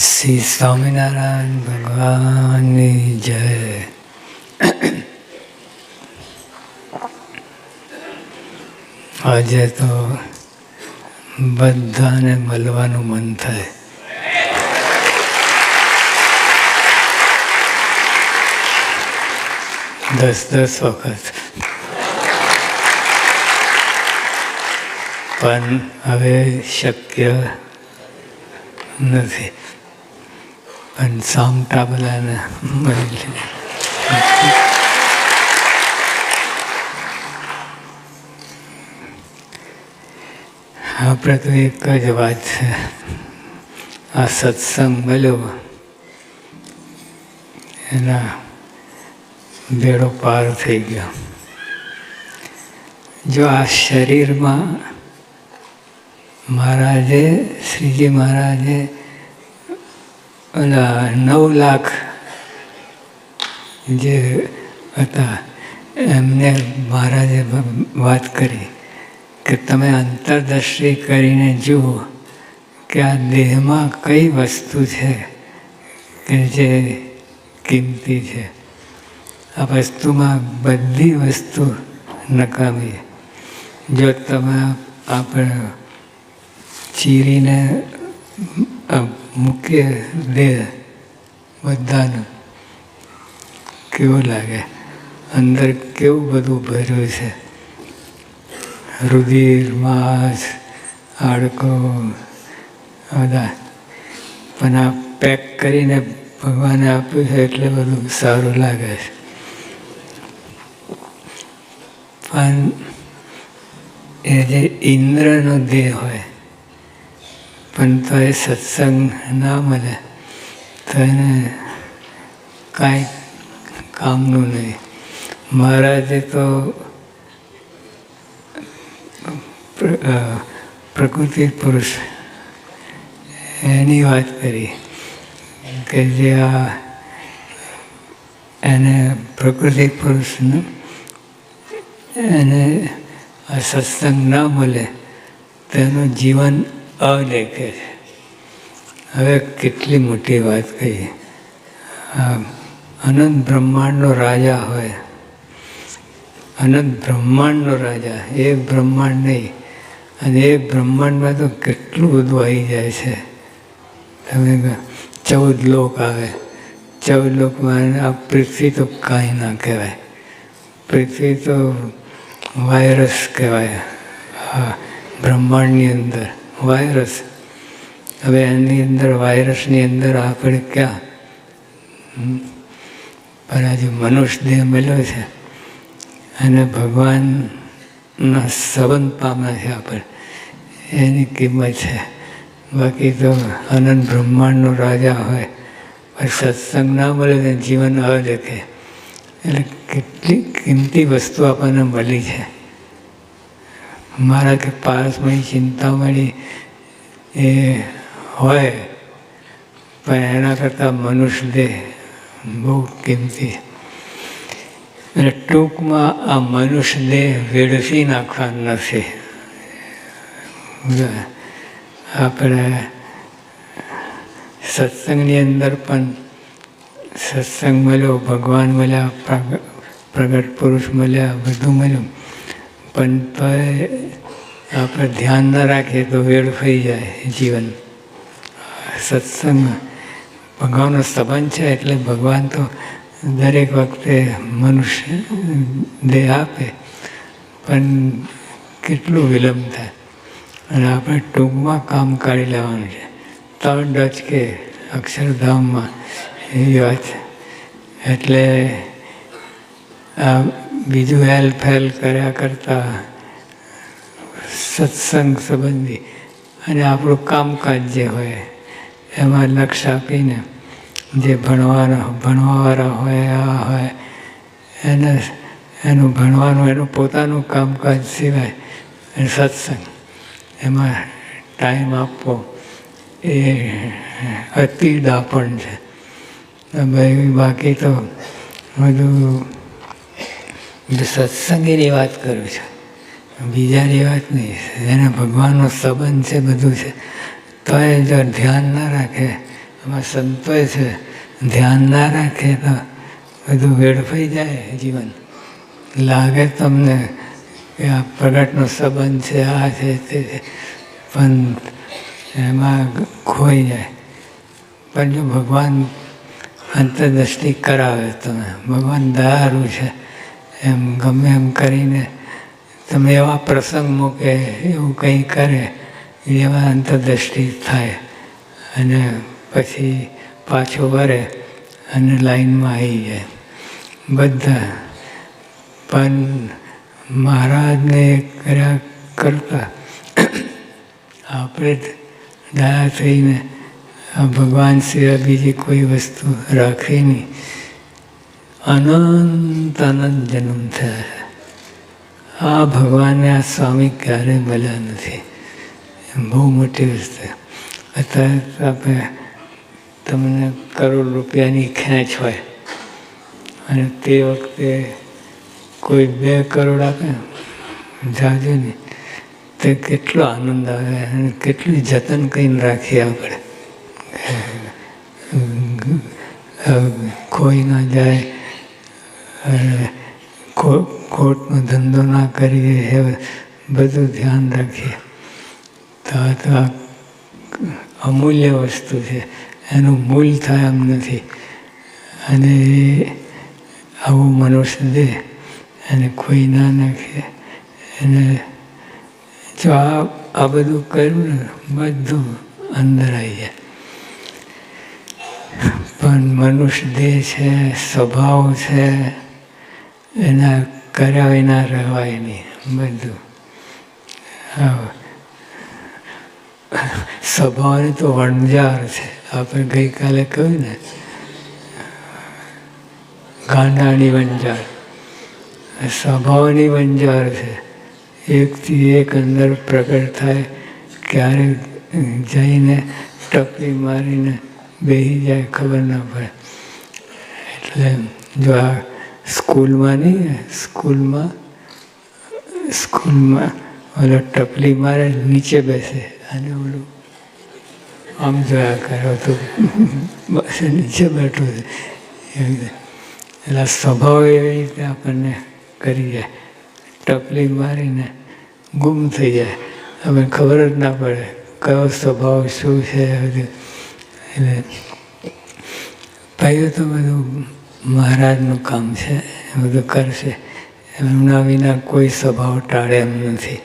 શ્રી સ્વામિનારાયણ ભગવાનની જય. આજે તો બધાને મળવાનું મન થાય. દસ દસ વખત. પણ હવે શક્ય નથી. સામટા બધાને મળી લે આપણે તો એક જ વાત છે આ સત્સંગ મળ્યો એના બેડો પાર થઈ ગયો જો આ શરીરમાં મહારાજે શ્રીજી મહારાજે ઓલા નવ લાખ જે હતા, એમને મહારાજે વાત કરી કે તમે અંતરદર્શી કરીને જુઓ કે આ દેહમાં કઈ વસ્તુ છે કે જે કિંમતી છે. આ વસ્તુમાં બધી વસ્તુ નકામી. જો તમે આપણે ચીરીને મૂકીએ દેહ બધાનું. કેવું લાગે? અંદર કેવું બધું ભર્યું છે? રુધિર, માંસ, હાડકો, બધા. પણ આ પેક કરીને ભગવાને આપ્યું છે એટલે બધું સારું લાગે છે. પણ એ જે ઇન્દ્રનો દેહ હોય પણ તો એ સત્સંગ ના મળે. તો એને કાંઈ કામનું નહીં. મહારાજે તો પ્રકૃતિ પુરુષ. એની વાત કરી કે જે આ એને પ્રકૃતિ પુરુષનું એને આ સત્સંગ ના મળે. તેનું જીવન અલેખે છે. હવે કેટલી મોટી વાત કહી અનંત બ્રહ્માંડનો રાજા હોય, અનંત બ્રહ્માંડનો રાજા એક બ્રહ્માંડ નહીં. અને એ બ્રહ્માંડમાં તો કેટલું બધું આવી જાય છે. તમે ચૌદ લોક આવે. ચૌદ લોકમાં આ પૃથ્વી તો કાંઈ ના કહેવાય. પૃથ્વી તો વાયરસ કહેવાય બ્રહ્માંડની અંદર. વાયરસ હવે એની અંદર વાયરસની અંદર આપણે ક્યાં? પણ આજે મનુષ્ય દેહ મળ્યો છે. અને ભગવાનના સંબંધ પામે છે આપણે. એની કિંમત છે. બાકી તો અનંત બ્રહ્માંડનો રાજા હોય, પણ સત્સંગ ના મળે તો જીવન અલખે એટલે કેટલી કિંમતી વસ્તુ આપણને મળી છે. મારા કે પારસમય ચિંતામણી એ હોય, પણ એના કરતાં મનુષ્ય દેહ બહુ કિંમતી. અને ટૂંકમાં આ મનુષ્ય દેહ વેડફી નાખવા નથી. આપણે સત્સંગની અંદર પણ સત્સંગ મળ્યો, ભગવાન મળ્યા પ્રગટ પુરુષ મળ્યા, બધું મળ્યું. પણ આપણે ધ્યાન ન રાખીએ તો વેડફાઈ જાય જીવન. સત્સંગ ભગવાનનો સંબંધ છે એટલે ભગવાન તો દરેક વખતે મનુષ્ય દેહ આપે, પણ કેટલું વિલંબ થાય. અને આપણે ટૂંકમાં કામ કાઢી લેવાનું છે. ત્રણ ડચ કે અક્ષરધામમાં એવી વાત. એટલે આ બીજું હેલ્પ હેલ્પ કર્યા કરતાં સત્સંગ સંબંધી. અને આપણું કામકાજ જે હોય, એમાં લક્ષ આપીને જે ભણવાના, ભણવાવાળા હોય, આ હોય, એને, એનું ભણવાનું, એનું પોતાનું કામકાજ સિવાય સત્સંગ. એમાં ટાઈમ આપવો એ અતિ દાપણ છે ભાઈ, બાકી તો બધું સત્સંગીની વાત કરું છું. બીજાની વાત નહીં. જેને ભગવાનનો સંબંધ છે, બધું છે. તો એ જો ધ્યાન ના રાખે, એમાં સંતોય છે. ધ્યાન ના રાખે તો બધું વેડફાઈ જાય જીવન. લાગે તમને કે આ પ્રગટનો સંબંધ છે, આ છે, તે છે. પણ એમાં ખોઈ જાય. પણ જો ભગવાન અંતરદ્રષ્ટિ કરાવે તમે ભગવાન દયારું છે. એમ ગમે એમ કરીને તમે એવા પ્રસંગ મૂકે એવું કંઈ કરે એવા અંતરદ્રષ્ટિ થાય અને પછી પાછો વરે અને લાઈનમાં આવી જાય. બધા પણ મહારાજને કર્યા કરતા આપણે દયા થઈને ભગવાન સિવાય બીજી કોઈ વસ્તુ રાખે નહીં. અનંત અનંત જન્મ થયા આ ભગવાનને આ સ્વામી ક્યારેય મળ્યા નથી? બહુ મોટી વસ્તુ. અત્યારે આપણે તમને કરોડ રૂપિયાની ખેંચ હોય. અને તે વખતે કોઈ બે કરોડ આપે? જાજો નહીં તે કેટલો આનંદ આવે અને કેટલું જતન કરીને રાખીએ આપણે. ખોઈ ના જાય. ખોટનો ધંધો ના કરીએ એ બધું ધ્યાન રાખીએ. તો આ અમૂલ્ય વસ્તુ છે. એનું મૂલ થાય એમ નથી. અને એ આવું મનુષ્ય દે, એને કોઈ ના નાખે. એને જો આ આ બધું કર્યું ને, બધું અંદર આવી જાય. પણ મનુષ્ય દેહ છે, સ્વભાવ છે એના કર્યા વિના રહેવાય નહીં, બધું. સ્વભાવની તો વણઝાર છે. આપણે ગઈકાલે કહ્યું ને, ગાંડાની વંજાર સ્વભાવની વંજાર છે. એકથી એક અંદર પ્રગટ થાય, ક્યારે જઈને ટપલી મારીને બેસી જાય ખબર ના પડે. એટલે જો આ સ્કૂલમાં નહીં, સ્કૂલમાં સ્કૂલમાં ઓલો ટપલી મારે નીચે બેસે અને ઓલું આમ જોયા કરો તો બસ નીચે બેઠો છે. એવી રીતે એટલે સ્વભાવ એવી રીતે આપણને કરી જાય. ટપલી મારીને ગુમ થઈ જાય. અમે ખબર જ ના પડે કયો સ્વભાવ શું છે, બધું. એટલે ભાઈઓ તો બધું મહારાજનું કામ છે એ બધું કરશે. એમના વિના કોઈ સ્વભાવ ટાળે એમ નથી.